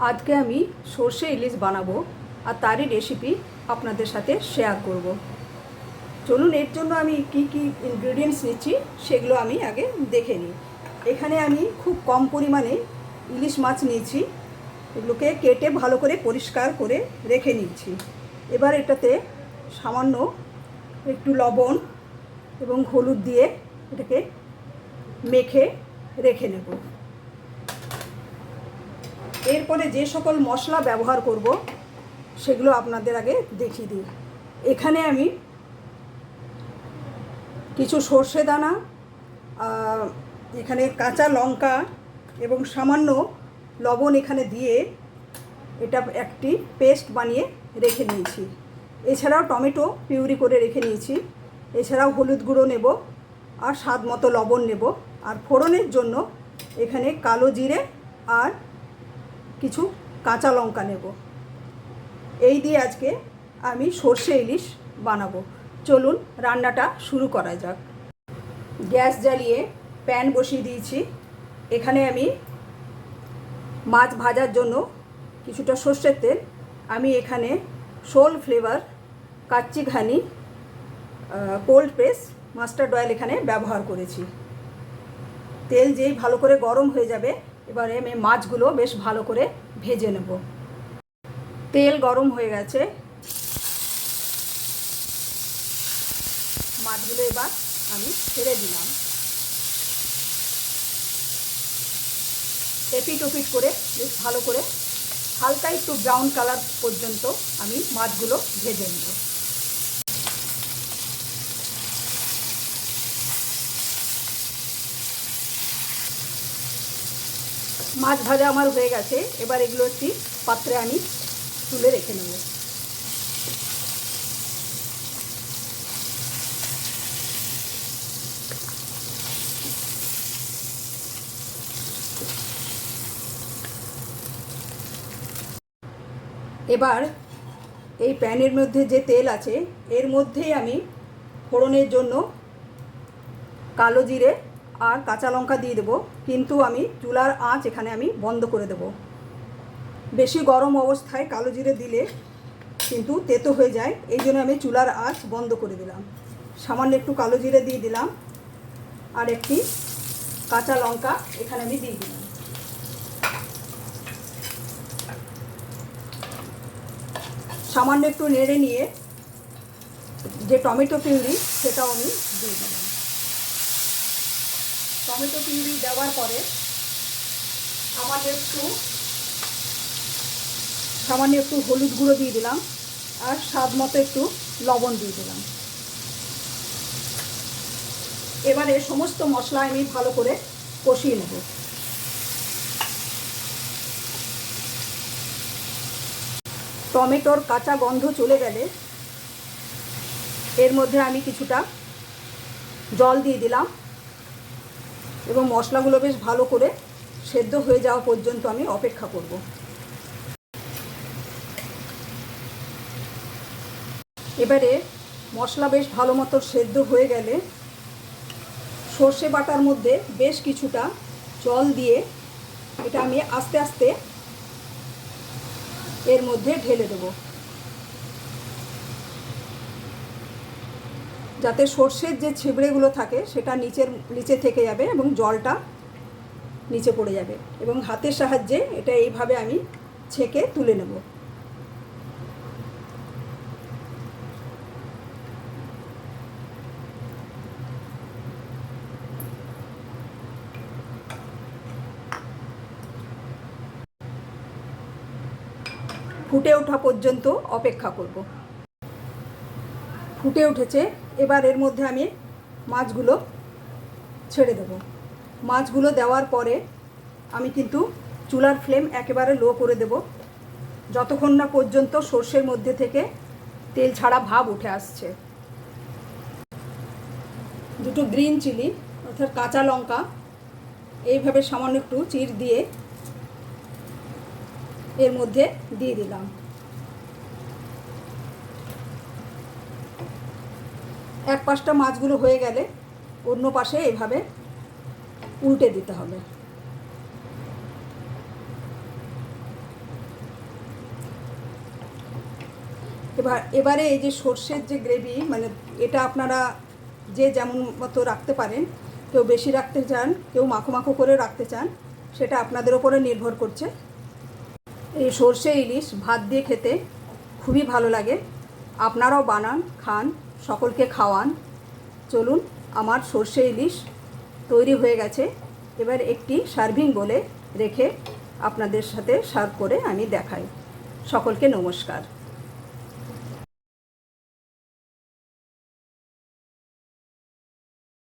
আজকে আমি সর্ষে ইলিশ বানাবো আর তারই রেসিপি আপনাদের সাথে শেয়ার করব। চলুন, এর জন্য আমি কি কি ইনগ্রেডিয়েন্টস নিচ্ছি সেগুলো আমি আগে দেখে নিই। এখানে আমি খুব কম পরিমাণে ইলিশ মাছ নিয়েছি। এগুলোকে কেটে ভালো করে পরিষ্কার করে রেখে নিচ্ছি। এবার এটাতে সামান্য একটু লবণ এবং হলুদ দিয়ে এটাকে মেখে রেখে নেব। এরপরে যে সকল মশলা ব্যবহার করব, সেগুলো আপনাদের আগে দেখিয়ে দিই। এখানে আমি কিছু সর্ষে দানা এখানে কাঁচা লঙ্কা এবং সামান্য লবণ এখানে দিয়ে এটা একটি পেস্ট বানিয়ে রেখে নিয়েছি। এছাড়াও টমেটো পিউরি করে রেখে নিয়েছি। এছাড়াও হলুদ গুঁড়ো নেব আর স্বাদ মতো লবণ নেব। আর ফোড়নের জন্য এখানে কালো জিরে আর কিছু কাঁচা লঙ্কা নেব। এই দিয়ে আজকে আমি সর্ষে ইলিশ বানাবো। চলুন রান্নাটা শুরু করা যাক। গ্যাস জ্বালিয়ে প্যান বসিয়ে দিয়েছি। এখানে আমি মাছ ভাজার জন্য কিছুটা সর্ষের তেল। আমি এখানে শোল flavour kachchi ghani cold press mustard oil এখানে ব্যবহার করেছি। তেল যেই ভালো করে গরম হয়ে যাবে এবারে আমি মাছগুলো বেশ ভালো করে ভেজে নেব। তেল গরম হয়ে গেছে। মাছগুলো এবার আমি ছেড়ে দিলাম। এপিট ওপিট করে বেশ ভালো করে হালকা একটু ব্রাউন কালার পর্যন্ত আমি মাছগুলো ভেজে নেব। মাছ ভাজা আমার হয়ে গেছে। এবার এগুলো একটি পাত্রে আমি তুলে রেখে নেব। এবার এই প্যানের মধ্যে যে তেল আছে, এর মধ্যেই আমি ফোড়নের জন্য কালো জিরে আর কাঁচা লঙ্কা দিয়ে দেবো, কিন্তু আমি চুলার আঁচ এখানে আমি বন্ধ করে দেব। বেশি গরম অবস্থায় কালো জিরে দিলে কিন্তু তেতো হয়ে যায়, এই জন্য আমি চুলার আঁচ বন্ধ করে দিলাম। সামান্য একটু কালো জিরে দিয়ে দিলাম, আর একটি কাঁচা লঙ্কা এখানে আমি দিয়ে দিলাম। সামান্য একটু নেড়ে নিয়ে যে টমেটো পিউরি সেটাও আমি দিয়ে দিলাম। টমেটো পিউরি দেওয়ার পরে আমাকে একটু সামান্য একটু হলুদ গুঁড়ো দিয়ে দিলাম আর স্বাদ মতো একটু লবণ দিয়ে দিলাম। এবারে সমস্ত মশলা আমি ভালো করে কষিয়ে নেব। টমেটোর কাঁচা গন্ধ চলে গেলে এর মধ্যে আমি কিছুটা জল দিয়ে দিলাম। এবং মশলাগুলো বেশ ভালো করে সেদ্ধ হয়ে যাওয়া পর্যন্ত আমি অপেক্ষা করব। এবারে মশলা বেশ ভালো মতো সেদ্ধ হয়ে গেলে সর্ষে বাটার মধ্যে বেশ কিছুটা জল দিয়ে এটা আমি আস্তে আস্তে এর মধ্যে ঢেলে দেব। যাতে সর্ষের যে ছিবড়েগুলো থাকে, সেটা নিচের, নিচে থেকে যাবে এবং জলটা নিচে পড়ে যাবে এবং হাতের সাহায্যে এটা এইভাবে আমি ছেঁকে তুলে নেব। ফুটে ওঠা পর্যন্ত অপেক্ষা করব। ফুটে উঠেছে এবার এর মধ্যে আমি মাছগুলো ছেড়ে দেব। মাছগুলো দেওয়ার পরে আমি কিন্তু চুলার ফ্লেম একেবারে লো করে দেব। যতক্ষণ না পর্যন্ত সর্ষের মধ্যে থেকে তেল ছাড়া ভাব উঠে আসছে। দুটো গ্রিন চিলি অর্থাৎ কাঁচা লঙ্কা, এইভাবে সামান্য একটু চির দিয়ে এর মধ্যে দিয়ে দিলাম। এক পাশটা মাছগুলো হয়ে গেলে অন্য পাশে এভাবে উল্টে দিতে হবে। এবার, এবারে এই যে সর্ষের যে গ্রেভি মানে এটা আপনারা যে যেমন মতো রাখতে পারেন, কেউ বেশি রাখতে চান, কেউ মাখো মাখো করে রাখতে চান, সেটা আপনাদের ওপরে নির্ভর করছে। এই সর্ষে ইলিশ ভাত দিয়ে খেতে খুবই ভালো লাগে। আপনারাও বানান, খান। সকলকে খাওয়ান। চলুন, আমার সর্ষে ইলিশ তৈরি হয়ে গেছে। এবার একটি সার্ভিং বলে রেখে আপনাদের সাথে সার্ভ করে আমি দেখাই। সকলকে নমস্কার।